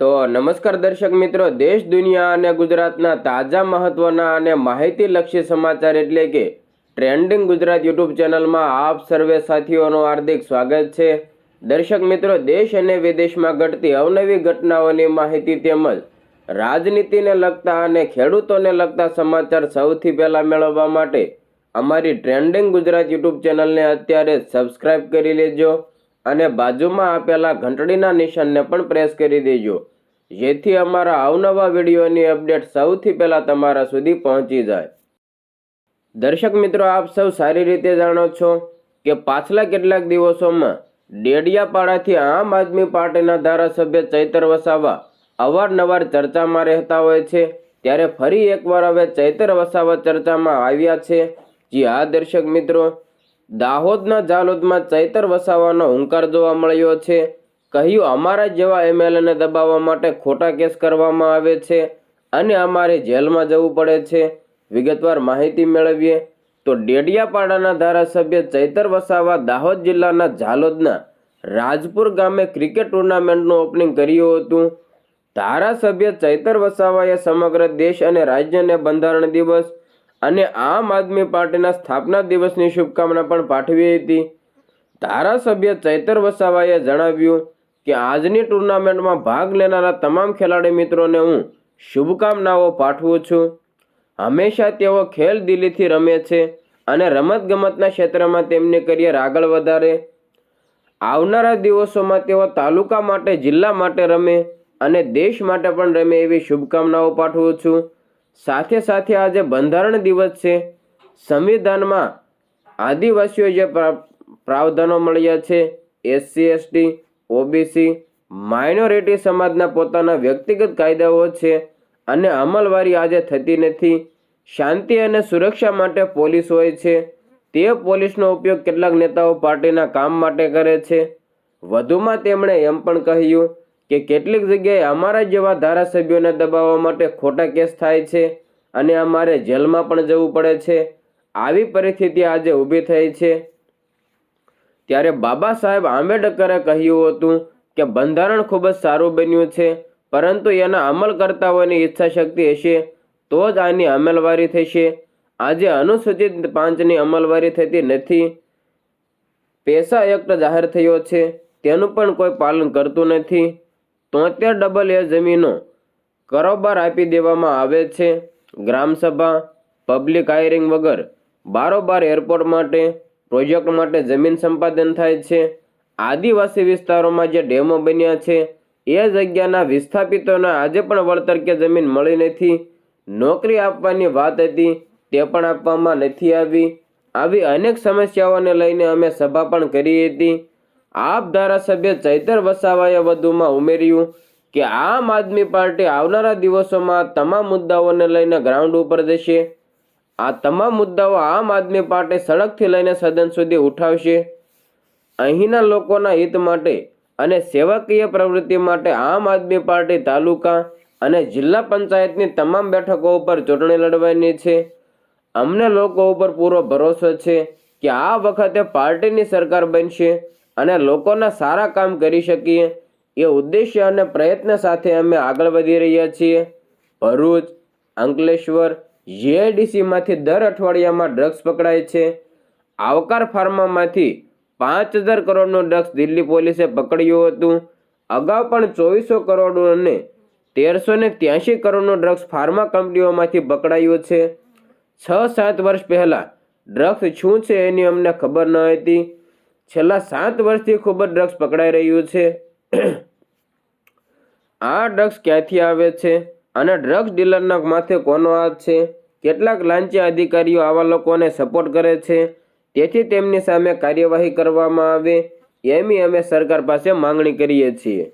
તો નમસ્કાર દર્શક મિત્રો, દેશ, દુનિયા અને ગુજરાતના તાજા મહત્વના અને માહિતીલક્ષી સમાચાર એટલે કે ટ્રેન્ડિંગ ગુજરાત યુટ્યુબ ચેનલમાં આપ સર્વે સાથીઓનું હાર્દિક સ્વાગત છે. દર્શક મિત્રો, દેશ અને વિદેશમાં ઘટતી અવનવી ઘટનાઓની માહિતી તેમજ રાજનીતિને લગતા અને ખેડૂતોને લગતા સમાચાર સૌથી પહેલાં મેળવવા માટે અમારી ટ્રેન્ડિંગ ગુજરાત યુટ્યુબ ચેનલને અત્યારે સબસ્ક્રાઇબ કરી લેજો અને બાજુમાં આપેલા ઘંટડીના નિશાનને પણ પ્રેસ કરી દેજો. જેથી અમારા અવનવા વિડીયોની અપડેટ સૌથી પહેલાં તમારા સુધી પહોંચી જાય. દર્શક મિત્રો, આપ સૌ સારી રીતે જાણો છો કે પાછલા કેટલાક દિવસોમાં ડેડિયાપાડાથી આમ આદમી પાર્ટીના ધારાસભ્ય ચૈતર વસાવા અવારનવાર ચર્ચામાં રહેતા હોય છે. ત્યારે ફરી એકવાર હવે ચૈતર વસાવા ચર્ચામાં આવ્યા છે. જી હા, દર્શક મિત્રો, દાહોદના જાલોદમાં ચૈતર વસાવાનો હુંકાર જોવા મળ્યો છે. કહ્યું, અમારા જેવા એમએલએને દબાવવા માટે ખોટા કેસ કરવામાં આવે છે અને અમારે જેલમાં જવું પડે છે. વિગતવાર માહિતી મેળવીએ તો ડેડિયાપાડાના ધારાસભ્ય ચૈતર વસાવા દાહોદ જિલ્લાના ઝાલોદના રાજપુર ગામે ક્રિકેટ ટુર્નામેન્ટનું ઓપનિંગ કર્યું હતું. ધારાસભ્ય ચૈતર વસાવાએ સમગ્ર દેશ અને રાજ્યને બંધારણ દિવસ અને આમ આદમી પાર્ટીના સ્થાપના દિવસની શુભકામના પણ પાઠવી હતી. ધારાસભ્ય ચૈતર વસાવાએ જણાવ્યું કે આજની ટુર્નામેન્ટમાં ભાગ લેનારા તમામ ખેલાડી મિત્રોને હું શુભકામનાઓ પાઠવું છું. હંમેશા તેઓ ખેલ દિલીથી રમે છે અને રમતગમતના ક્ષેત્રમાં તેમની કરિયર આગળ વધારે. આવનારા દિવસોમાં તેઓ તાલુકા માટે, જિલ્લા માટે રમે અને દેશ માટે પણ રમે એવી શુભકામનાઓ પાઠવું છું. સાથે સાથે આજે બંધારણ દિવસ છે. સંવિધાનમાં આદિવાસીઓ જે પ્રા- પ્રાવધાનો મળ્યા છે, એસસી, એસટી ઓબીસી માઇનોરિટી સમાજના પોતાના વ્યક્તિગત કાયદાઓ છે અને અમલવારી આજે થતી નથી. શાંતિ અને સુરક્ષા માટે પોલીસ હોય છે. તે પોલીસનો ઉપયોગ કેટલાક નેતાઓ પાર્ટીના કામ માટે કરે છે. વધુમાં તેમણે એમ પણ કહ્યું કે કેટલીક જગ્યાએ અમારા જેવા ધારાસભ્યોને દબાવવા માટે ખોટા કેસ થાય છે અને અમારે જેલમાં પણ જવું પડે છે. આવી પરિસ્થિતિ આજે ઊભી થઈ છે. ત્યારે બાબા સાહેબ આંબેડકરે કહ્યું હતું કે, બંધારણ ખૂબ જ સારું બન્યું છે, પરંતુ એના અમલકર્તાઓની ઈચ્છા શક્તિ હશે તો જ આની અમલવારી થશે. આજે અનુસૂચિત પાંચની અમલવારી થતી નથી. પૈસા એક્ટ જાહેર થયો છે, તેનું પણ કોઈ પાલન કરતું નથી. તોતેર ડબલ એ જમીનો કરોબાર આપી દેવામાં આવે છે. ગ્રામસભા, પબ્લિક હાયરિંગ વગર બારોબાર એરપોર્ટ માટે પ્રોજેક્ટ માટે જમીન સંપાદન થાય છે. આદિવાસી વિસ્તારોમાં જે ડેમો બન્યા છે, એ જગ્યાના વિસ્થાપિતોને આજે પણ વળતર કે જમીન મળી નથી. નોકરી આપવાની વાત હતી, તે પણ આપવામાં નથી આવી. આવી અનેક સમસ્યાઓને લઈને અમે સભા પણ કરી હતી. આપ ધારાસભ્ય ચૈતર વસાવાએ વધુમાં ઉમેર્યું કે આમ આદમી પાર્ટી આવનારા દિવસોમાં તમામ મુદ્દાઓને લઈને ગ્રાઉન્ડ ઉપર જશે. આ તમામ મુદ્દાઓ આમ આદમી પાર્ટી સડકથી લઈને સદન સુધી ઉઠાવશે. અહીંના લોકોના હિત માટે અને સેવાકીય પ્રવૃત્તિ માટે આમ આદમી પાર્ટી તાલુકા અને જિલ્લા પંચાયતની તમામ બેઠકો ઉપર ચૂંટણી લડવાની છે. અમને લોકો ઉપર પૂરો ભરોસો છે કે આ વખતે પાર્ટીની સરકાર બનશે અને લોકોના સારા કામ કરી શકીએ. એ ઉદ્દેશ્ય અને પ્રયત્ન સાથે અમે આગળ વધી રહ્યા છીએ. ભરૂચ, અંકલેશ્વર જીઆઈડીસીમાંથી દર અઠવાડિયામાં ડ્રગ્સ પકડાય છે. આવકાર ફાર્મામાંથી પાંચ હજાર કરોડનું ડ્રગ્સ દિલ્હી પોલીસે પકડ્યું હતું. અગાઉ પણ ચોવીસો કરોડ અને તેરસો ને ત્યાંશી કરોડનું ડ્રગ્સ ફાર્મા કંપનીઓમાંથી પકડાયું છે. છ સાત વર્ષ પહેલાં ડ્રગ્સ શું છે એની અમને ખબર ન હતી. છેલ્લા સાત વર્ષથી ખૂબ જ ડ્રગ્સ પકડાઈ રહ્યું છે. આ ડ્રગ્સ ક્યાંથી આવે છે? અને ડ્રગ્સ ડીલરના માથે કોનો હાથ છે? કેટલાક લાંચી અધિકારીઓ આવા લોકોને સપોર્ટ કરે છે. તેથી તેમની સામે કાર્યવાહી કરવામાં આવે. એમી અમે સરકાર પાસે માંગણી કરીએ છીએ.